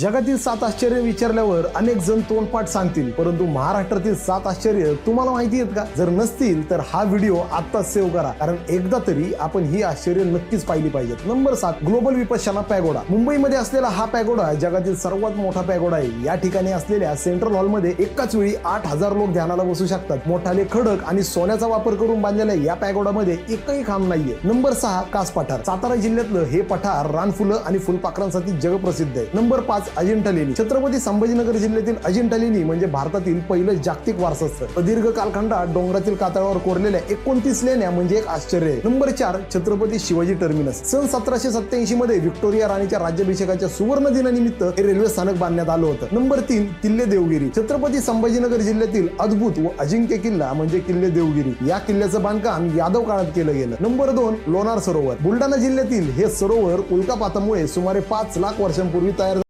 जगातील सात आश्चर्य विचारल्यावर अनेक जण तोंडपाठ सांगतील परंतु महाराष्ट्रातील सात आश्चर्य तुम्हाला माहिती आहेत का? जर नसतील तर हा व्हिडिओ आत्ताच सेव्ह करा. कारण एकदा तरी आपण ही आश्चर्य नक्कीच पाहिली पाहिजेत. नंबर सात ग्लोबल विपश्यना पॅगोडा. मुंबईमध्ये असलेला हा पॅगोडा जगातील सर्वात मोठा पॅगोडा आहे. या ठिकाणी असलेल्या सेंट्रल हॉलमध्ये एकाच वेळी आठ हजार लोक ध्यानाला बसू शकतात. मोठाले खडक आणि सोन्याचा वापर करून बांधलेल्या या पॅगोडामध्ये एकही खांब नाहीये. नंबर सहा कास पठार सातारा जिल्ह्यातलं हे पठार रानफुलं आणि फुलपाखरांसाठी जगप्रसिद्ध आहे. नंबर पाच अजिंठा लेणी छत्रपती संभाजीनगर जिल्ह्यातील अजिंठा लेणी म्हणजे भारतातील पहिलं जागतिक वारसास्थळ प्रदीर्घ दीर्घ कालखंडात डोंगरातील कातळावर कोरलेल्या एकोणतीस लेण्या म्हणजे एक आश्चर्य आहे. नंबर चार छत्रपती शिवाजी टर्मिनस. सन सतराशे सत्याऐंशी मध्ये व्हिक्टोरिया राणीच्या राज्याभिषेकाच्या सुवर्ण दिनानिमित्त हे रेल्वे स्थानक बांधण्यात आलं होतं. नंबर तीन किल्ले देवगिरी. छत्रपती संभाजीनगर जिल्ह्यातील अद्भुत व अजिंक्य किल्ला म्हणजे किल्ले देवगिरी. या किल्ल्याचं बांधकाम यादव काळात केलं गेलं. नंबर दोन लोणार सरोवर. बुलढाणा जिल्ह्यातील हे सरोवर उल्कापातामुळे सुमारे पाच लाख वर्षांपूर्वी तयार